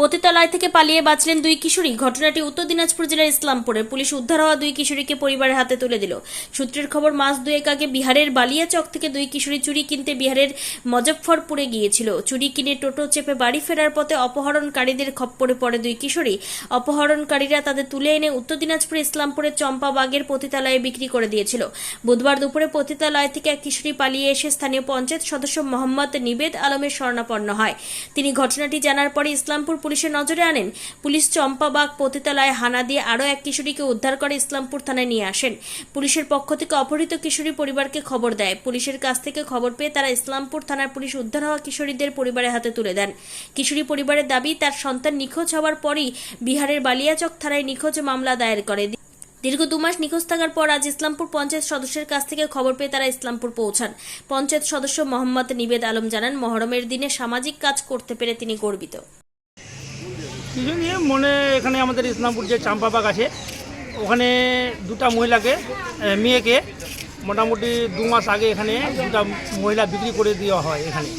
পতিতালয় থেকে পালিয়ে বাঁচলেন দুই কিশোরী। ঘটনাটি উত্তর দিনাজপুর জেলার ইসলামপুরে। পুলিশ উদ্ধার হওয়া দুই কিশোরীকে পরিবারের হাতে তুলে দিল। সূত্রের খবর, মাস দুয়েক আগে বিহারের বালিয়াচক থেকে দুই কিশোরী চুরি কিনতে বিহারের মজফ্ফরপুরে গিয়েছিল। চুরি কিনে টোটো চেপে বাড়ি ফেরার পথে অপহরণকারীদের খপ্পরে পড়ে দুই কিশোরী। অপহরণকারীরা তাদের তুলে এনে উত্তর দিনাজপুর ইসলামপুরের চম্পাবাগের পতিতালয়ে বিক্রি করে দিয়েছিল। বুধবার দুপুরে পতিতালয় থেকে এক কিশোরী পালিয়ে এসে স্থানীয় পঞ্চায়েত সদস্য মোহাম্মদ নিবেদ আলমের শরণাপন্ন হয়। তিনি ঘটনাটি জানার পরে ইসলামপুর পুলিশের নজরে আনেন। পুলিশ চম্পাবাগ পতিতালয়ে হানা দিয়ে আরও এক কিশোরীকে উদ্ধার করে ইসলামপুর থানায় নিয়ে আসেন। পুলিশের পক্ষ থেকে অপহৃত কিশোরী পরিবারকে খবর দেয়। পুলিশের কাছ থেকে খবর পেয়ে তারা ইসলামপুর থানার পুলিশ উদ্ধার হওয়া কিশোরীদের পরিবারের হাতে তুলে দেন। কিশোরী পরিবারের দাবি, তার সন্তান নিখোঁজ হওয়ার পরই বিহারের বালিয়াচক থানায় নিখোঁজ মামলা দায়ের করে। দীর্ঘ দু মাস নিখোঁজ থাকার পর আজ ইসলামপুর পঞ্চায়েত সদস্যের কাছ থেকে খবর পেয়ে তারা ইসলামপুর পৌঁছান। পঞ্চায়েত সদস্য মোহাম্মদ নিবেদ আলম জানান, মহরমের দিনে সামাজিক কাজ করতে পেরে তিনি গর্বিত। কিছু নিয়ে মনে এখানে আমাদের ইসলামপুর যে চাম্পাবাগ আছে ওখানে দুটা মহিলাকে মেয়েকে মোটামুটি দু মাস আগে এখানে দুটা মহিলা বিক্রি করে দেওয়া হয় এখানে।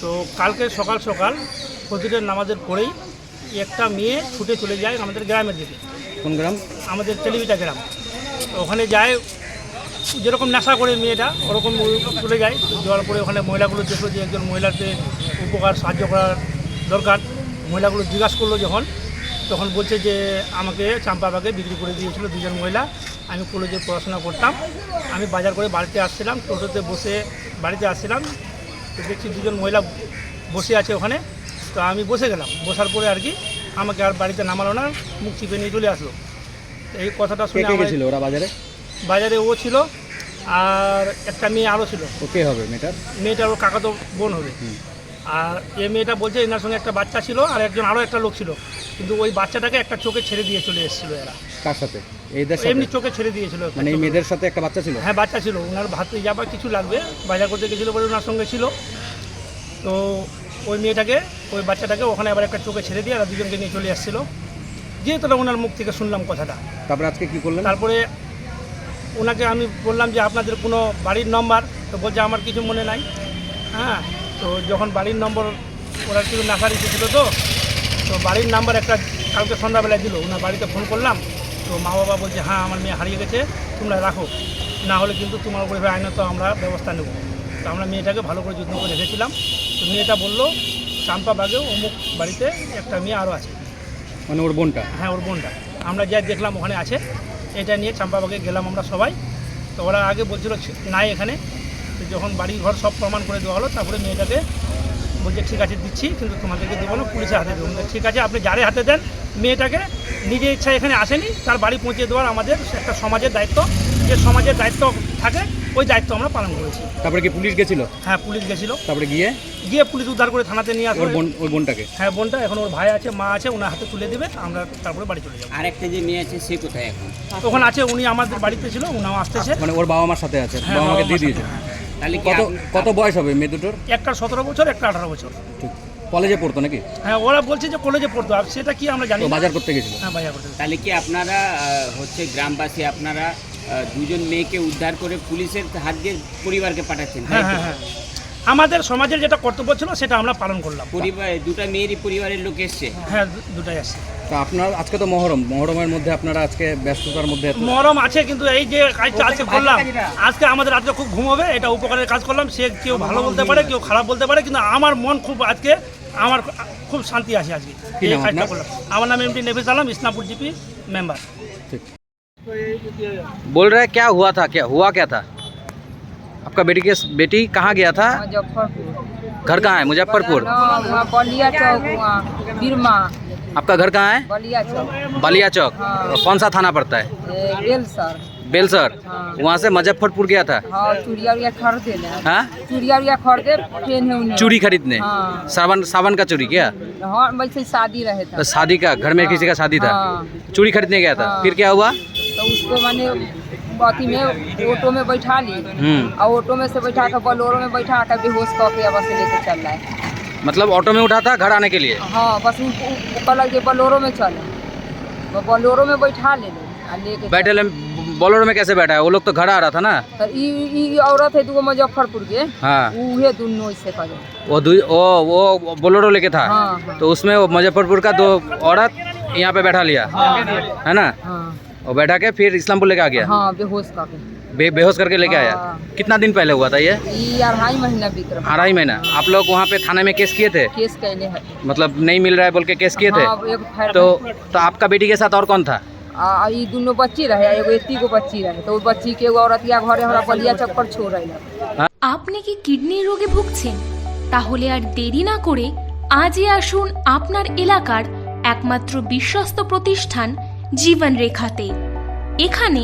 তো কালকে সকাল সকাল ফজরের নামাজের পরেই একটা মেয়ে ছুটে চলে যায় আমাদের গ্রামের দিকে। কোন গ্রাম? আমাদের টেলিভিটা গ্রাম। ওখানে যায় যেরকম নেশা করে মেয়েটা ওরকম চলে যায়। যাওয়ার পরে ওখানে মহিলাগুলো দেখল যে একজন মহিলাকে উপকার সাহায্য করার দরকার। মহিলাগুলো জিজ্ঞাসা করল যখন তখন বলছে যে আমাকে চাম্পাবাগে বিক্রি করে দিয়েছিল দুজন মহিলা। আমি কলেজে পড়াশোনা করতাম। আমি বাজার করে বাড়িতে আসছিলাম টোটোতে বসে বাড়িতে আসছিলাম। তো দেখছি দুজন মহিলা বসে আছে ওখানে। তো আমি বসে গেলাম। বসার পরে আর কি আমাকে আর বাড়িতে নামালো না মুখ চিপে নিয়ে চলে আসলো। এই কথাটা শুনে গেছিল ওরা বাজারে? বাজারে ও ছিল আর একটা মেয়ে আরও ছিল। ও কে হবে মেয়েটার? মেয়েটার ওর কাকা তো বোন হবে। আর এ মেয়েটা বলছে এনার সঙ্গে একটা বাচ্চা ছিল আর একজন আরও একটা লোক ছিল। কিন্তু ওই বাচ্চাটাকে একটা চোখে ছেড়ে দিয়ে চলে এসেছিল এরা। কার সাথে? এইদের এমনি চোখে ছেড়ে দিয়েছিল মানে এই মেয়েদের সাথে একটা বাচ্চা ছিল? হ্যাঁ বাচ্চা ছিল। ওনার ভাতে যাবার কিছু লাগবে বাজার করতে গেছিল বলে ওনার সঙ্গে ছিল। তো ওই মেয়েটাকে ওই বাচ্চাটাকে ওখানে আবার একটা চোখে ছেড়ে দিয়ে আর দুজনকে নিয়ে চলে আসছিল যেহেতু না ওনার মুখ থেকে শুনলাম কথাটা। তারপরে আজকে কি করলেন? তারপরে ওনাকে আমি বললাম যে আপনাদের কোনো বাড়ির নম্বর তো বলছে আমার কিছু মনে নাই। হ্যাঁ তো যখন বাড়ির নম্বর ওরা কিছু নাসারি ছিল তো তো বাড়ির নাম্বার একটা কালকে সন্ধ্যাবেলায় দিল। ওনার বাড়িতে ফোন করলাম তো মা বাবা বলছে হ্যাঁ আমার মেয়ে হারিয়ে গেছে তোমরা রাখো। না হলে কিন্তু তোমার উপরে আইনত আমরা ব্যবস্থা নেব। তো আমরা মেয়েটাকে ভালো করে যত্ন করে রেখেছিলাম। তো মেয়েটা বলল চাম্পা বাগে অমুক বাড়িতে একটা মেয়ে আরও আছে। মানে ওর বোনটা? হ্যাঁ ওর বোনটা। আমরা যা দেখলাম ওখানে আছে এটা নিয়ে চাম্পাবাগে গেলাম আমরা সবাই। তো ওরা আগে বলছিল নাই এখানে। যখন বাড়ি ঘর সব প্রমাণ করে দেওয়া হলো তারপরে মেয়েটাকে বলছে ঠিক আছে দিচ্ছি কিন্তু তোমাদেরকে দেবো না পুলিশের হাতে দেবো ঠিক আছে আপনি যারে হাতে দেন মেয়েটাকে নিজে ইচ্ছা এখানে আসেনি তার বাড়ি পৌঁছে দেওয়ার আমাদের একটা সমাজের দায়িত্ব। যে সমাজের দায়িত্ব থাকে ওই দায়িত্ব আমরা পালন করেছি। তারপরে কি পুলিশ গেছিল? হ্যাঁ পুলিশ গেছিল। তারপরে গিয়ে? গিয়ে পুলিশ উদ্ধার করে থানাতে নিয়ে আসবে। বোন ওই বোনটাকে? হ্যাঁ বোনটা এখন ওর ভাই আছে মা আছে ওনার হাতে তুলে দেবে আমরা তারপরে বাড়ি চলে যাব। আরেকটা যে মেয়ে আছে সে কোথায় এখন? তখন আছে উনি আমাদের বাড়িতে ছিল উনাও আসতেছে। মানে ওর বাবা মার সাথে আছে হ্যাঁ, বাবা মাকে দিয়ে দিয়েছে? সাথে, তাহলে কি কত কত বয়স হবে মেয়ে দুটোর? একটা সতেরো বছর একটা আঠারো বছর। ঠিক। কলেজে পড়তো নাকি? হ্যাঁ ওরা বলছে যে কলেজে পড়তো। আর সেটা কি আমরা জানি তো না। বাজার করতে গেছিল। হ্যাঁ বাজার করতে তাহলে কি আপনারা আহ, হচ্ছে গ্রামবাসী আপনারা আহ, দুজন মেয়েকে উদ্ধার করে পুলিশের হাত দিয়ে পরিবারকে পাঠাচ্ছেন তাই হ্যাঁ তো? হ্যাঁ হ্যাঁ। আমাদের সমাজের যেটা কর্তব্য ছিল সেটা আমরা পালন করলাম। পরিবার দুটা মেয়েরই পরিবারের লোক এসছে। হ্যাঁ দু- দুটাই আসছে। তো আপনার আজকে তো মহরম মহরমের মধ্যে আপনারা আজকে ব্যস্ততার মধ্যে এত- মরম আছে কিন্তু এই যে কাজটা আজকে করলাম আজকে আমাদের আজকে খুব ঘুম হবে এটা উপকারের কাজ করলাম সে কেউ ভালো বলতে পারে কেউ খারাপ বলতে পারে কিন্তু আমার মন খুব আজকে আমার খুব শান্তি আছে আজকে কি এই নাম কাজটা আপনার? করলাম আমার নাম MD Nevis Alam Islampur GP member ঠিক बोल रहे हैं क्या हुआ था क्या हुआ क्या था आपका बेटी के बेटी कहाँ गया था मुजफ्फरपुर घर कहाँ है मुजफ्फरपुर हाँ, वहाँ बलिया चौक वहाँ बिरमा आपका घर कहाँ है? बलिया चौक। बलिया चौक। हाँ। कौन सा थाना पड़ता है? ए, बेल सर। बेलसर हाँ। वहाँ से मुजफ्फरपुर गया था? हाँ चूड़िया उड़िया खरीदे हाँ? चूड़िया उड़िया खरीदे ट्रेन है उन्हें। चूड़ी खरीदने? हाँ। सावन सावन का चूड़ी क्या? हाँ वैसे शादी रहे था। तो शादी का घर में किसी का शादी था? हाँ। चूड़ी खरीदने गया था? हाँ। फिर क्या हुआ? तो उसको मैंने अथी में ऑटो में बैठा ली। हम्म। और ऑटो में से बैठा कर बोलोरो में बैठा कर बेहोश करके बस लेके चल रहा है मतलब ऑटो में उठा था घर आने के लिए? हाँ बस कहल कि बोलोरो में चले। बोलोरो में बैठा ले लो लेके बैठे बोलोरो में कैसे बैठा है? वो लोग तो घर आ रहा था ना। तो औरत है दूगो मुजफ्फरपुर के। हाँ। उहे दुनो वो दु, वो वो बोलोरो लेके था? हाँ हाँ। तो उसमें वो मुजफ्फरपुर का दो औरत यहाँ पे बैठा लिया है। ना? हाँ। वो बैठा के फिर इस्लामपुर लेके आ गया? हाँ बेहोश करके बे, बेहोश करके लेके आया हाँ। कितना दिन पहले हुआ था ये ई अढ़ाई महीना बीत रहा अढ़ाई महीना आप लोग वहाँ पे थाने में केस किए थे केस कैले है मतलब नहीं मिल रहा है बोल के केस किए थे हाँ, एक फायर तो तो आपका बेटी के साथ और कौन था आ ई दुनो बच्ची रहे एगो एती गो बच्ची रहे तो उ बच्ची के एगो औरतिया घरे हमरा बलिया चौक पर छोड़ रही আপনি কি কিডনির রোগে ভুগছেন তাহলে আর দেরি না করে আজই আসুন আপনার এলাকার একমাত্র বিশ্বস্ত প্রতিষ্ঠান জীবন রেখাতে এখানে